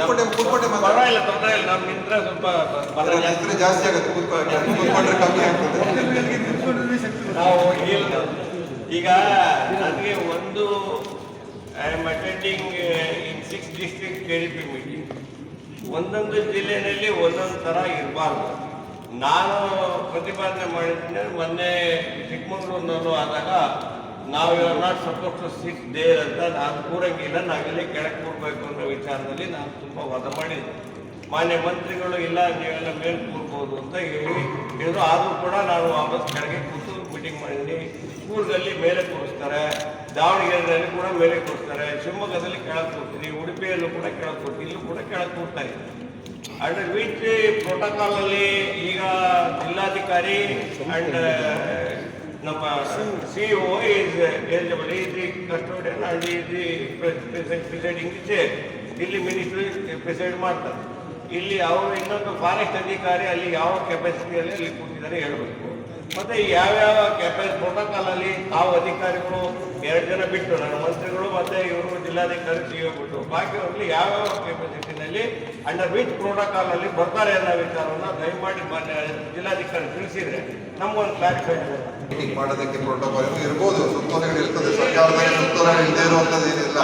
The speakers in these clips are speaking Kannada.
ಪರವಾಗಿಲ್ಲ ತೊಂದರೆ ಇಲ್ಲ. ನಾವು ನಿಂತ್ರೆ ಸ್ವಲ್ಪ ಬಲ ಜಾಸ್ತಿ. ಜಾಸ್ತಿ ಆಗುತ್ತೆ. ಕೂತ್ಕೊಂಡ್ರೆ ಕೂತ್ಕೊಂಡ್ರೆ ಕಮ್ಮಿ ಆಗ್ತದೆ. ನಾವು ಇಲ್ಲ ಈಗ ನನಗೆ ಒಂದು I am attending in six district K D P meeting ಒಂದೊಂದು ಜಿಲ್ಲೆಯಲ್ಲಿ ಒಂದೊಂದು ಥರ ಇರಬಾರ್ದು. ನಾನು ಪ್ರತಿಪಾದನೆ ಮಾಡಿದ್ದೀನಿ ಮೊನ್ನೆ ಚಿಕ್ಕಮಗಳೂರಿನಲ್ಲೂ ಆದಾಗ ನಾವು are not suppose to sit there ಅಂತ ನಾನು ಕೂರಂಗಿಲ್ಲ ನಾವೆಲ್ಲಿ ಕೆಳಕ್ಕೆ ಕೂರ್ಬೇಕು ಅನ್ನೋ ವಿಚಾರದಲ್ಲಿ ನಾನು ತುಂಬ ವಾದ ಮಾಡಿದ್ದೆ. ಮಾನ್ಯ ಮಂತ್ರಿಗಳು, ಇಲ್ಲ, ನೀವೆಲ್ಲ ಮೇಲೆ ಕೂರ್ಬೋದು ಅಂತ ಹೇಳಿ ಹೇಳಿದ್ರು. ಆದರೂ ಕೂಡ ನಾನು ವಾಪಸ್ ಕೆಳಗೆ ಕೂತು ಮೀಟಿಂಗ್ ಮಾಡಿದ್ದೀನಿ ಕೂರ್ಗಲ್ಲಿ ಮೇಲೆ ಕೂರಿಸ್ತಾರೆ. ದಾವಣಗೆರೆಯಲ್ಲಿ ಕೂಡ ಮೇಲೆ ಕೂರಿಸ್ತಾರೆ. ಶಿವಮೊಗ್ಗದಲ್ಲಿ ಕೆಳಗೆ ಕೂರ್ತೀನಿ. ಉಡುಪಿಯಲ್ಲೂ ಕೂಡ ಕೆಳಗೆ ಕೂರ್ತೀನಿ. ಇಲ್ಲೂ ಕೂಡ ಕೆಳಗೆ ಕೂರ್ತಾ ಇದ್ದೀನಿ. ಅಂಡ್ ಪ್ರೋಟೋಕಾಲ್ ಅಲ್ಲಿ ಈಗ ಜಿಲ್ಲಾಧಿಕಾರಿ ಅಂಡ್ ನಮ್ಮ C O is eligible is the custodian and is the presiding chair ಇಲ್ಲಿ ಮಿನಿಸ್ಟ್ರಿ ಪ್ರೆಸೈಡ್ ಮಾಡ್ತಾರೆ ಇಲ್ಲಿ ಅವರು ಇನ್ನೊಂದು ಫಾರೆಸ್ಟ್ ಅಧಿಕಾರಿ ಅಲ್ಲಿ ಯಾವ ಕೆಪಾಸಿಟಿಯಲ್ಲಿ ಅಲ್ಲಿ ಕೂತಿದ್ದಾರೆ ಹೇಳಬೇಕು ಮತ್ತೆ ಯಾವ್ಯಾವ ಕೆಪಾಸಿಟಿ ಪ್ರೋಟೋಕಾಲಲ್ಲಿ ತಾವು ಅಧಿಕಾರಿಗಳು ಎರಡು ಜನ ಬಿಟ್ಟು ನಾನು ಇವರು ಜಿಲ್ಲಾಧಿಕಾರಿ ಸಿ ಬಿಟ್ಟು ಯಾವ ಯಾವ್ಯಾವ ಕೆಪಾಸಿಟಿನಲ್ಲಿ ಅಂಡರ್ ವಿಚ್ ಪ್ರೋಟೋಕಾಲ್ ಅಲ್ಲಿ ಬರ್ತಾರೆ ಅನ್ನೋ ವಿಚಾರವನ್ನ ದಯಮಾಡಿ ಮಾನ್ಯ ಜಿಲ್ಲಾಧಿಕಾರಿ ತಿಳಿಸಿದ್ರೆ ನಮ್ಗೊಂದು ಕ್ಲಾರಿಫೈ ಮೀಟಿಂಗ್ ಮಾಡೋದಕ್ಕೆ ಪ್ರೋಟೋಕಾಲ್ ಇರ್ಬೋದು. ಸುತ್ತೋಲೆಗಳು ಇರ್ತದೆ ಸರ್ಕಾರದಲ್ಲಿ ಇಲ್ಲದೆ ಇರುವಂಥದ್ದು ಏನಿಲ್ಲ.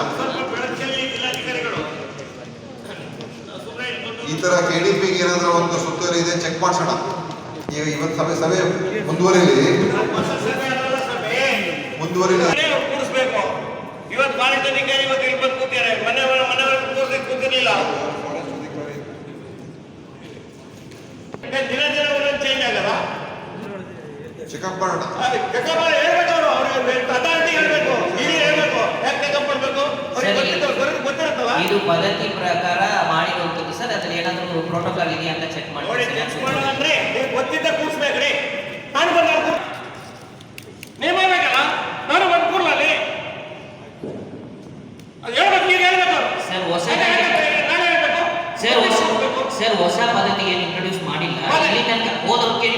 ಈ ತರ ಕೆ ಡಿ ಪಿಗೆ ಏನಾದ್ರೂ ಒಂದು ಸುತ್ತೋಲೆ ಇದೆ ಚೆಕ್ ಮಾಡ್ಸೋಣ. ಈಗ ಇವತ್ತು ಸಭೆ ಸಭೆ ಮುಂದುವರಿಲಿ. ಮುಂದುವರಿಲಿ. ಇವತ್ತು ಪಾಲಿಸ್ ಅಧಿಕಾರಿ ಇವತ್ತು ಇಲ್ಲಿ ಬಂದು ಕೂತಿದ್ದಾರೆ. ಮನೆ ಮನೆ ಕೂರ್ಸಿ ಕೂತಿರ್ಲಿಲ್ಲ ದಿನ ದಿನ ಒಂದೊಂದು ಚೇಂಜ್ ಆಗಲ್ಲ ಹೇಳ್ಬೇಕು ಅವರು ಅವ್ರಿಗೆ ಅಥಾರಿಟಿ ಹೇಳ್ಬೇಕು. ಇಲ್ಲಿ ಹೇಳ್ಬೇಕು. ಯಾಕೆ ಚೆಕಪ್ ಮಾಡ್ಬೇಕು ಅವ್ರಿಗೆ ಸರಿ. ಗೊತ್ತಿರ್ತವ ಇದು ಪದ್ಧತಿ ಪ್ರಕಾರ ಮಾಡಿರುವಂಥದ್ದು ಸರ್ ಅದ್ರಲ್ಲಿ ಏನಾದರೂ ಪ್ರೋಟೋಕಾಲ್ ಇದೆಯಾ ಅಂತ ಚೆಕ್ ನೋಡಿ ಮಾಡಿ ಚೆಕ್ ಮಾಡೋದಂದ್ರೆ ನೀವು ಗೊತ್ತಿದ್ದ ಕೂರಿಸ್ಬೇಕ್ರಿ ನಾನು ಬಂದ ನೇಮ ಬೇಕಲ್ಲ ನಾನು ಬಂದು ಕೂರ್ಲ ಅಲ್ಲಿ ಅದು ಹೇಳ್ಬೇಕು ನೀವು ಹೇಳ್ಬೇಕು ಅವ್ರು. ಸರ್ ಹೊಸ ನಾನು ಹೇಳ್ಬೇಕು, ನಾನು ಹೇಳ್ಬೇಕು ಸರ್ ಹೊಸ. ಸರ್ ಹೊಸ ಪದ್ಧತಿ ಏನು ಇಂಟ್ರೊಡ್ಯೂಸ್ ಮಾಡಿಲ್ಲ. ಮಾಡಿ. ಇಲ್ಲಿ ತನಕ ಓದೋಕೆ.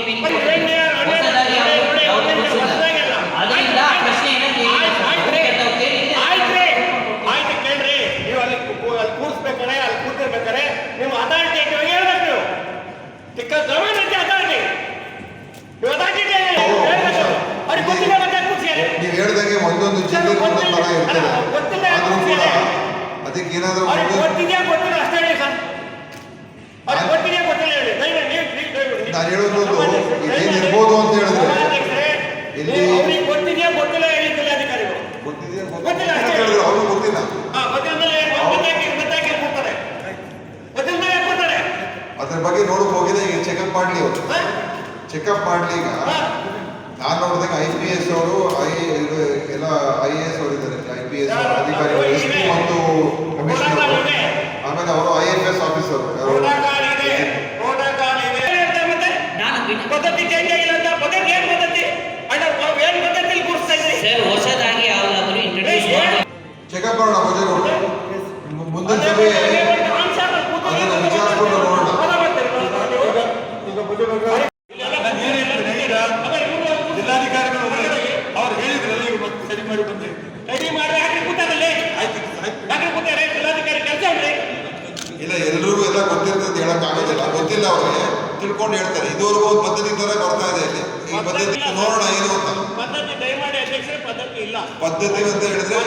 ಅದರಿಂದ ಪ್ರಶ್ನೆ ನೀವು ಹೇಳ್ದಂಗೆ ಒಂದೊಂದು ಜಿಲ್ಲೆ ಒಂದೊಂದು ಮರ ಇರ್ತದೆ. ನಾನು ಹೇಳೋದು ಅಂತ ಹೇಳಿದ್ರೆ ಇಲ್ಲಿ- ಗೊತ್ತಿದೆಯಾ ಹೇಳಿ. ಹೇಳಿದ್ರು? ಗೊತ್ತಿಲ್ಲ. ಅದ್ರ ಬಗ್ಗೆ ನೋಡಕ್ ಹೋಗಿದೆ ಈಗ ಚೆಕಪ್ ಮಾಡ್ಲಿ ಅವರು? ಚೆಕಪ್ ಮಾಡ್ಲಿ ಈಗ? ನಾನು ನೋಡಿದಾಗ ಐ ಪಿ ಎಸ್ ಅವರು ಐ ಎಲ್ಲ ಐ ಎ ಎಸ್ ಅವರು ಇದ್ದಾರೆ. P S? ಅಧಿಕಾರಿಗಳು ಎಸ್ ಪಿ ಮತ್ತು ಕಮಿಷನರ್. ಆಮೇಲೆ ಅವರು I F S officer protocol ಇದೆ ಪ್ರೋಟೋಕಾಲ್ ಇದೆ ಏನಂತ ಮತ್ತೆ ನಾನು ಬಿಟ್ಟು ಪದ್ಧತಿ ಚೇಂಜ್ ಅಂತ ಪದ್ಧತಿ ಏನ್ ಪದ್ಧತಿ ಅಣ್ಣ ನಾವು ಏನ್ ಪದ್ಧತಿ ಕೂರಿಸ್ತಾ ಸರ್ ಹೊಸದಾಗಿ ಯಾವುದಾದರೂ ಇಂಟ್ರೊಡ್ಯೂಸ್ ಮಾಡಿ ಚೆಕಪ್ ಮಾಡೋಣ. ಭೋಜೇಗೌಡ ಮುಂದಿನ ಸಭೆ ಅದನ್ನ ವಿಚಾರಿಸ್ಕೊಂಡು ನೋಡೋಣ. ಜಿಲ್ಲಾಧಿಕಾರಿಗಳು ಅವ್ರು ಹೇಳಿದ್ರಲ್ಲ ಸರಿ ಮಾಡಿ ಬಂದೆ. ರೆಡಿ ಮಾಡಿ ಹಾಕಿ ಕೂತಾರಲ್ಲಿ. ಆಯ್ತು ಹಾಕಿ ಕೂತಾರೆ ಜಿಲ್ಲಾಧಿಕಾರಿ ಕೆಲಸ ಮಾಡ್ರಿ ಇಲ್ಲ ಎಲ್ರಿಗೂ ಎಲ್ಲ ಗೊತ್ತಿರ್ತದೆ ಹೇಳಕ್ ಆಗೋದಿಲ್ಲ. ಗೊತ್ತಿಲ್ಲ ಅವ್ರಿಗೆ. ತಿಳ್ಕೊಂಡು ಹೇಳ್ತಾರೆ. ಇದುವರೆಗೂ ಒಂದು ಪದ್ಧತಿ ತರ ಬರ್ತಾ ಇದೆ ಇಲ್ಲಿ. ಈ ಪದ್ಧತಿ ನೋಡೋಣ ಏನು ಅಂತ. ಪದ್ಧತಿ ದಯಮಾಡಿ ಅಧ್ಯಕ್ಷರೇ ಪದ್ಧತಿ ಇಲ್ಲ. ಪದ್ಧತಿ ಅಂತ ಹೇಳಿದ್ರೆ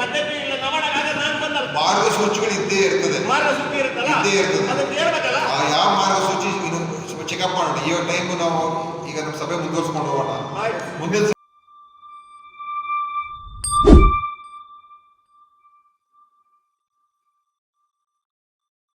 ಪದ್ಧತಿ ಇಲ್ಲ ನೋಡೋಣ ನಾನು ಬಂದಲ್ಲ. ಮಾರ್ಗಸೂಚಿಗಳು ಇದ್ದೇ ಇರ್ತದೆ. ಮಾರ್ಗಸೂಚಿ ಇರುತ್ತಲ್ಲ? ಇದ್ದೇ ಇರ್ತದೆ. ಅದಕ್ಕೆ ಹೇಳ್ಬೇಕಲ್ಲ ಯಾವ ಮಾರ್ಗಸೂಚಿ ಚೆಕಪ್ ಮಾಡೋಣ. ಈ ಟೈಮ್ ನಾವು ಈಗ ನಮ್ಮ ಸಭೆ ಮುಂದುವರ್ಸ್ಕೊಂಡು ಹೋಗೋಣ. ಮುಂದಿನ